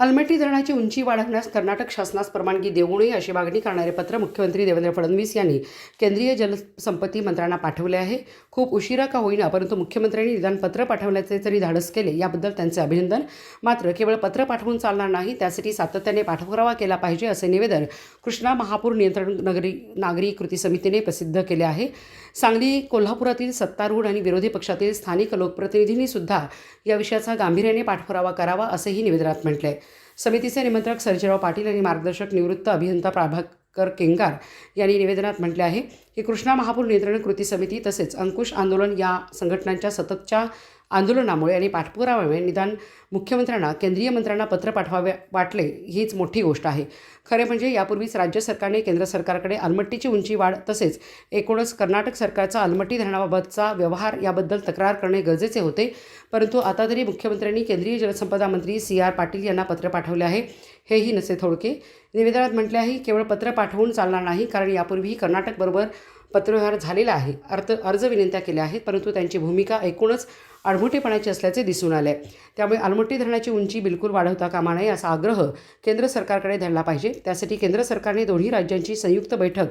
अलमट्टी धरणाची उंची वाढवण्यास कर्नाटक शासनास परवानगी देऊ नये अशी मागणी करणारे पत्र मुख्यमंत्री देवेंद्र फडणवीस यांनी केंद्रीय जलसंपत्ती मंत्र्यांना पाठवले आहे. खूप उशिरा का होईना परंतु मुख्यमंत्र्यांनी निदान पत्र पाठवल्याचे तरी धाडस केले. याबद्दल त्यांचे अभिनंदन. मात्र केवळ पत्र पाठवून चालणार नाही त्यासाठी सातत्याने पाठपुरावा केला पाहिजे असे निवेदन कृष्णा महापूर नियंत्रण नगरी नागरी कृती समितीने प्रसिद्ध केले आहे. सांगली कोल्हापुरातील सत्तारूढ आणि विरोधी पक्षातील स्थानिक लोकप्रतिनिधींनी सुद्धा या विषयाचा गांभीर्याने पाठपुरावा करावा असेही निवेदनात म्हटले आहे समितीचे निमंत्रक सर्जेराव पाटील आणि मार्गदर्शक निवृत्त अभियंता प्राभाकर केंगार यांनी निवेदनात म्हटले आहे की कृष्णा महापूर नियंत्रण कृती समिती तसेच अंकुश आंदोलन या संघटनांच्या सततच्या आंदोलनामुळे आणि पाठपुराव्यामुळे निदान मुख्यमंत्र्यांना केंद्रीय मंत्र्यांना पत्र पाठवावे वाटले हीच मोठी गोष्ट आहे. खरे म्हणजे यापूर्वीच राज्य सरकारने केंद्र सरकारकडे अलमट्टीची उंची वाढ तसेच एकूणच कर्नाटक सरकारचा अलमट्टी धरणाबाबतचा व्यवहार याबद्दल तक्रार करणे गरजेचे होते. परंतु आता तरी मुख्यमंत्र्यांनी केंद्रीय जलसंपदा मंत्री सी आर पाटील यांना पत्र पाठवले आहे. हेही नसे थोडके. निवेदनात म्हटले आहे केवळ पत्र पाठवून चालणार नाही कारण यापूर्वीही कर्नाटकबरोबर पत्रव्यवहार झालेला आहे. अर्थ अर्ज विनंत्या केल्या आहेत परंतु त्यांची भूमिका एकूणच आडमुठेपणाची असल्याचे दिसून आले. त्यामुळे आलमट्टी धरणाची उंची बिलकुल वाढवता कामा नये असा आग्रह केंद्र सरकारकडे धरला पाहिजे. त्यासाठी केंद्र सरकारने दोन्ही राज्यांची संयुक्त बैठक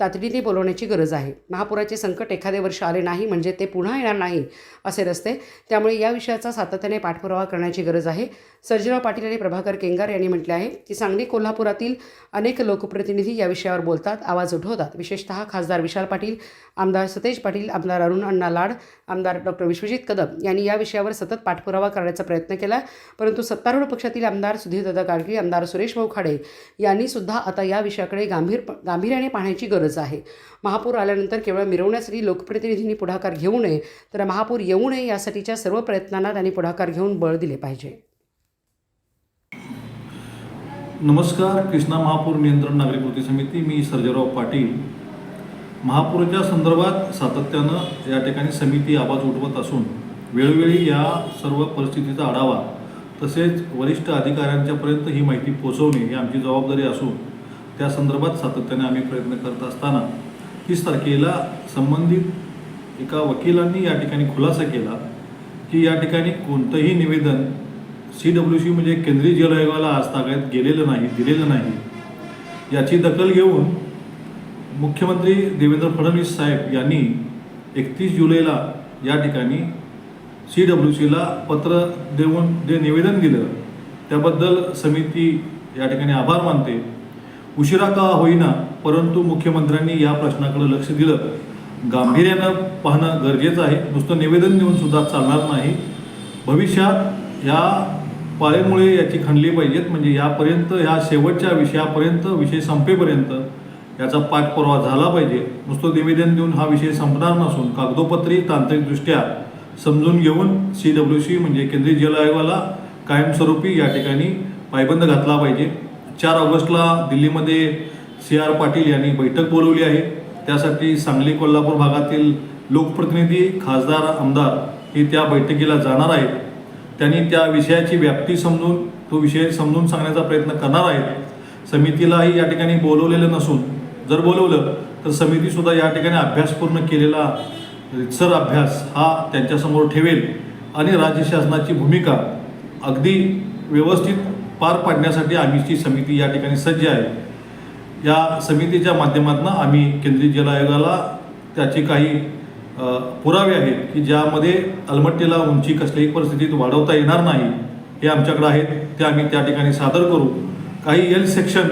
तातडीने बोलवण्याची गरज आहे. महापुराचे संकट एखादे वर्ष आले नाही म्हणजे ते पुन्हा येणार नाही असे रस्ते. त्यामुळे या विषयाचा सातत्याने पाठपुरावा करण्याची गरज आहे. सर्जीराव पाटील आणि प्रभाकर केंगार यांनी म्हटले आहे की सांगली कोल्हापुरातील अनेक लोकप्रतिनिधी या विषयावर बोलतात आवाज उठवतात. विशेषतः खासदार विशाल पाटील आमदार सतेज पाटील आमदार अरुण अण्णा लाड आमदार डॉक्टर विश्वजित कदम यांनी या विषयावर सतत पाठपुरावा करण्याचा प्रयत्न केला. परंतु सत्तारूढ पक्षातील आमदार सुधीरदादा गाडगीळ आमदार सुरेश भाऊ खाडे यांनी सुद्धा आता या विषयाकडे गांभीर गांभीर्याने पाहण्याची गरज आहे. महापूर आल्यानंतर केवळ मिरवण्यासाठी लोकप्रतिनिधींनी पुढाकार घेऊ नये तर महापूर येऊ नये यासाठीच्या सर्व प्रयत्नांना त्यांनी पुढाकार घेऊन बळ दिले पाहिजे. नमस्कार कृष्णा महापूर नियंत्रण नागरिक कृती समिती. मी सर्जराव पाटील. महापुराच्या संदर्भात सातत्यानं या ठिकाणी समिती आवाज उठवत असून वेळोवेळी या सर्व परिस्थितीचा आढावा तसेच वरिष्ठ अधिकाऱ्यांच्यापर्यंत ही माहिती पोहोचवणे ही आमची जबाबदारी असून त्या संदर्भात सातत्याने आम्ही प्रयत्न करत असताना तीस तारखेला संबंधित एका वकिलांनी या ठिकाणी खुलासा केला की या ठिकाणी कोणतंही निवेदन सी डब्ल्यू सी म्हणजे केंद्रीय जल आयोगाला आजतागायत गेलेलं नाही दिलेलं नाही. याची दखल घेऊन मुख्यमंत्री देवेंद्र फडणवीस साहेब यांनी एकतीस जुलैला या ठिकाणी सी डब्ल्यू सीला पत्र देऊन जे निवेदन दिलं त्याबद्दल समिती या ठिकाणी आभार मानते. उशिरा का होईना परंतु मुख्यमंत्र्यांनी या प्रश्नाकडे लक्ष दिलं. गांभीर्यानं पाहणं गरजेचं आहे. नुसतं निवेदन देऊन सुद्धा चालणार नाही. भविष्यात या पाळीमुळे याची खणली पाहिजेत. म्हणजे यापर्यंत ह्या शेवटच्या विषयापर्यंत विषय संपेपर्यंत याचा पाठपुरावा झाला पाहिजे. नुसतं निवेदन देऊन हा विषय संपणार नसून कागदोपत्री तांत्रिकदृष्ट्या समजून घेऊन सी डब्ल्यू सी म्हणजे केंद्रीय जल आयोगाला कायमस्वरूपी या ठिकाणी पायबंद घातला पाहिजे. चार ऑगस्टला दिल्लीमध्ये सी आर पाटील यांनी बैठक बोलवली आहे. त्यासाठी सांगली कोल्हापूर भागातील लोकप्रतिनिधी खासदार आमदार हे त्या बैठकीला जाणार आहेत. त्यांनी त्या विषयाची व्याप्ती समजून तो विषय समजून सांगण्याचा प्रयत्न करणार आहेत. समितीलाही या ठिकाणी बोलवलेलं नसून जर बोलवलं तर समितीसुद्धा या ठिकाणी अभ्यास पूर्ण केलेला रितसर अभ्यास हा त्यांच्यासमोर ठेवेल. आणि राज्य शासनाची भूमिका अगदी व्यवस्थित पार पाडण्यासाठी आम्हीची समिती या ठिकाणी सज्ज आहे. या समितीच्या माध्यमातून आम्ही केंद्रीय जल आयोगाला त्याचे काही पुरावे आहेत की ज्यामध्ये अलमट्टीला उंची कसल्याही परिस्थितीत वाढवता येणार नाही हे आमच्याकडे आहेत ते आम्ही त्या ठिकाणी सादर करू. काही एल सेक्शन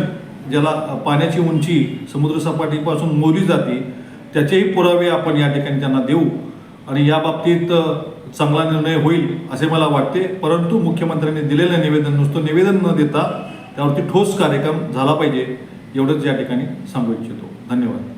ज्याला पाण्याची उंची समुद्रसपाटीपासून मोजली जाते त्याचेही पुरावे आपण या ठिकाणी त्यांना देऊ. आणि या बाबतीत चांगला निर्णय होईल असे मला वाटते. परंतु मुख्यमंत्र्यांनी दिलेलं निवेदन नुसतं निवेदन न देता त्यावरती ठोस कार्यक्रम झाला पाहिजे एवढंच या ठिकाणी सांगू इच्छितो. धन्यवाद.